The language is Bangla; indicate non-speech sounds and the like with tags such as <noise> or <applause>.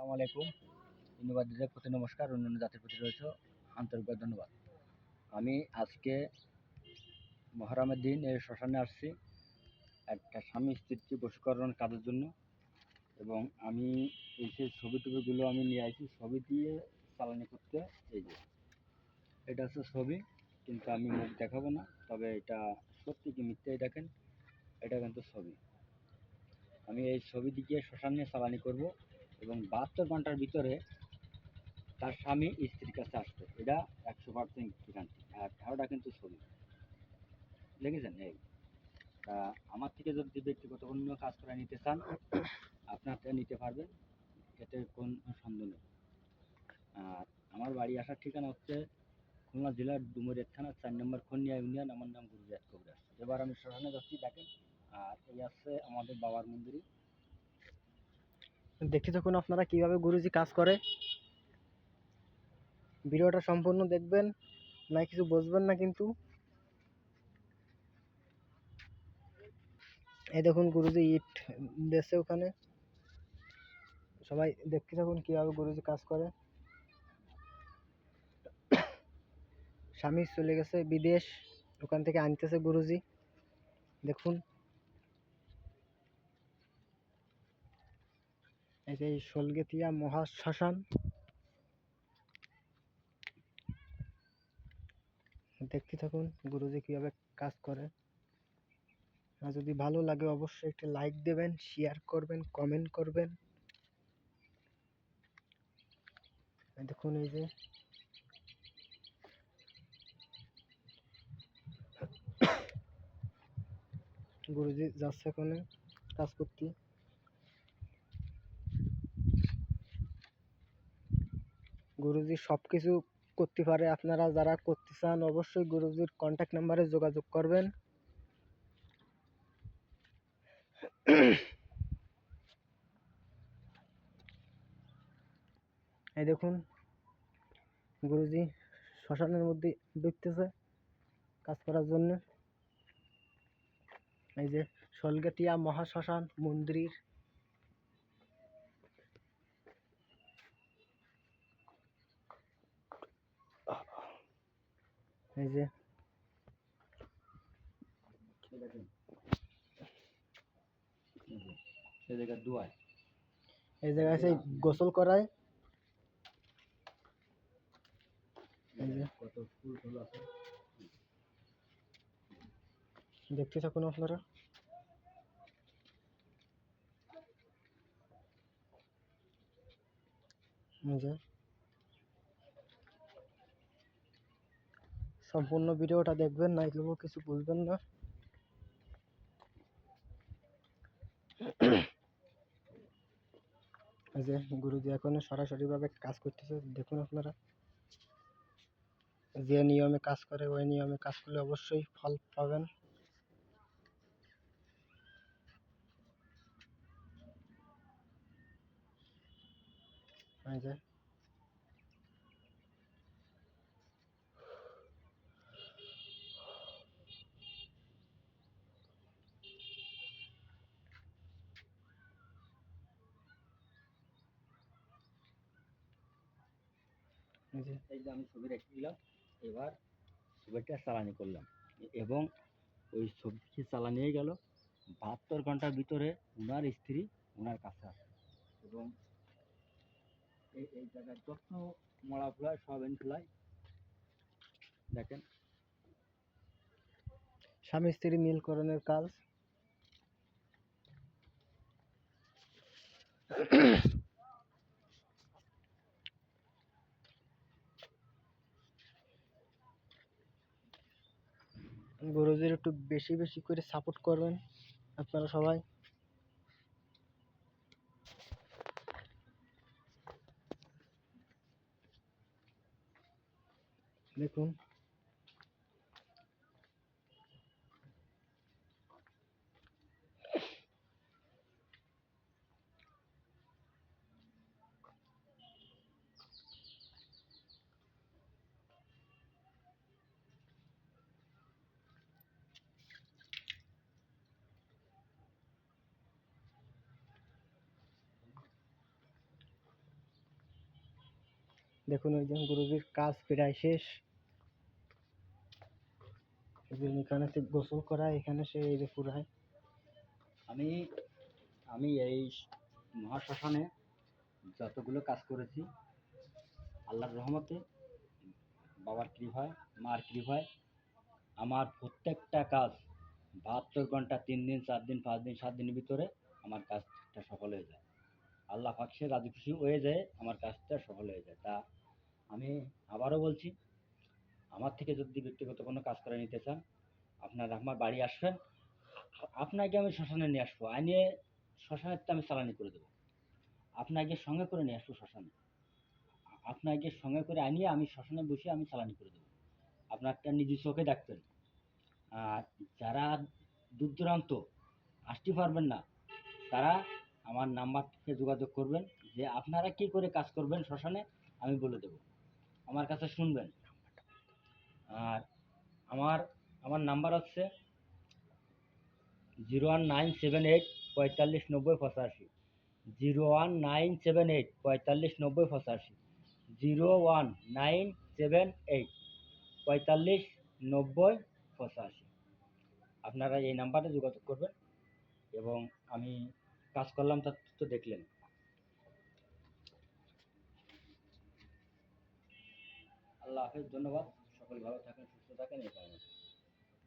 আসসালামু আলাইকুম। ধন্যবাদীদের প্রতি নমস্কার, অন্যান্য জাতির প্রতি রয়েছে আন্তরিকভাবে ধন্যবাদ। আমি আজকে মহরমের দিন, এই শ্মশানে আসছি। একটা স্বামী স্ত্রীকে বশীকরণ কাজের জন্য এবং আমি এই যে ছবি টবিগুলো আমি নিয়ে আসি ছবি দিয়ে চালানি করতে এই যে। এটা হচ্ছে ছবি, কিন্তু আমি মুখ দেখাবো না, তবে এটা সত্যি কি মিথ্যে দেখেন, এটা কিন্তু ছবি। আমি এই ছবি দিকে শ্মশান নিয়ে চালানি করব। এবং বাহাত্তর ঘণ্টার ভিতরে তার স্বামী স্ত্রীর কাছে আসবে এটা একশো পার্সেন্ট গ্যারান্টি আর ধারোটা কিন্তু ছবি দেখেছেন? এই আমার থেকে যদি ব্যক্তিগত অন্য কাজ করে নিতে চান, আপনার নিতে পারবেন। এতে কোন সন্দেহ নেই। আর আমার বাড়ি আসার ঠিকানা হচ্ছে খুলনা জেলার ডুমুরিয়া থানা চার নম্বর খনিয়া ইউনিয়ন। আমার নাম গুরুজাত কবিরাজ। এবার আমি শ্মশানে যাচ্ছি, দেখেন। আর এই আছে আমাদের বাবার মন্দিরই। দেখতে থাকুন আপনারা কীভাবে গুরুজি কাজ করে। ভিডিওটা সম্পূর্ণ দেখবেন, না কিছু বুঝবেন না কিন্তু। এই দেখুন গুরুজি ইট দেশে ওখানে। সবাই দেখতে থাকুন কীভাবে গুরুজি কাজ করে। স্বামী চলে গেছে বিদেশ, ওখান থেকে আনতেছে গুরুজি। দেখুন। এই যে এই শোলগেতিয়া মহাশ্মশান। দেখতে থাকুন গুরুজি কীভাবে কাজ করে। আর যদি ভালো লাগে অবশ্যই একটা লাইক দেবেন শেয়ার করবেন কমেন্ট করবেন। দেখুন এই যে। <coughs> গুরুজি যাচ্ছে ওখানে কাজ করতে। গুরুজি সব কিছু করতে পারে। আপনারা যারা করতে চান অবশ্যই গুরুজির কন্ট্যাক্ট নাম্বারে যোগাযোগ করবেন। এই দেখুন, গুরুজি শ্মশানের মধ্যে ঢুকতেছে কাজ করার জন্য। এই যে শোলগেতিয়া মহাশ্মশান মন্দির এই যে। এই জায়গায় সেই গোসল করায়। দেখতে থাকুন আপনারা? যে। সম্পূর্ণ ভিডিওটা দেখবেন, না এগুলো কিছু বুঝবেন না। যে গুরুজি এখন সরাসরিভাবে কাজ করতেছে, দেখুন আপনারা। যে নিয়মে কাজ করে, ওই নিয়মে কাজ করলে অবশ্যই ফল পাবেন। এই যে এই যে আমি ছবি রেখে দিলাম এবার ছবিটা চালানি করলাম। এবং ওই ছবি চালানি হয়ে গেল বাহাত্তর ঘণ্টার ভিতরে ওনার স্ত্রী ওনার কাছে আসে। এবং এই এই জায়গায় যত মরা ফেলায় সব ফেলায়। দেখেন। স্বামী স্ত্রী মিলকরণের কাজ। গুরুজির একটু বেশি বেশি করে সাপোর্ট করবেন আপনারা সবাই। দেখুন। দেখুন ওই যে কাজ প্রায় শেষ। এখানে গোসল করা এখানে সে এই যে পুরায় আমি আমি এই মহাশ্মশানে যতগুলো কাজ করেছি, আল্লাহর রহমতে, বাবার কৃপায়, মার কৃপায়, আমার প্রত্যেকটা কাজ বাহাত্তর ঘণ্টা, তিন দিন, চার দিন, পাঁচ দিন, সাত দিনের ভিতরে আমার কাজটা সফল হয়ে যায়। আল্লাহ পাক সে রাজি খুশি হয়ে যায় আমার কাজটা সফল হয়ে যায়। তা আমি আবারও বলছি, আমার থেকে যদি ব্যক্তিগত কোনো কাজ করে নিতে চান, আপনারা আমার বাড়ি আসবেন, আপনাকে আমি শ্মশানে নিয়ে আসব। আনিয়ে শ্মশানের তো আমি চালানি করে দেবো। আপনাকে সঙ্গে করে নিয়ে আসব শ্মশানে। আপনাকে সঙ্গে করে আনিয়ে আমি শ্মশানে বসে আমি চালানি করে দেবো। আপনারটা নিজের চোখে দেখবেন। আর যারা দূর দূরান্ত আসতে পারবেন না, তারা আমার নাম্বারকে যোগাযোগ করবেন। যে আপনারা কি করে কাজ করবেন শ্মশানে, আমি বলে দেবো। আমার কাছে শুনবেন। আর আমার আমার নাম্বার হচ্ছে zero one nine seven eight পঁয়তাল্লিশ নব্বই পঁচাশি। Zero one nine seven eight পঁয়তাল্লিশ নব্বই পঁচাশি। Zero one nine seven eight পঁয়তাল্লিশ নব্বই পঁচাশি। আপনারা এই নাম্বারে যোগাযোগ করবেন এবং আমি কাজ করলাম তা তো দেখলেন। আল্লাহ হাফেজ ধন্যবাদ। সকলে ভালো থাকেন সুস্থ থাকেন এই কারণে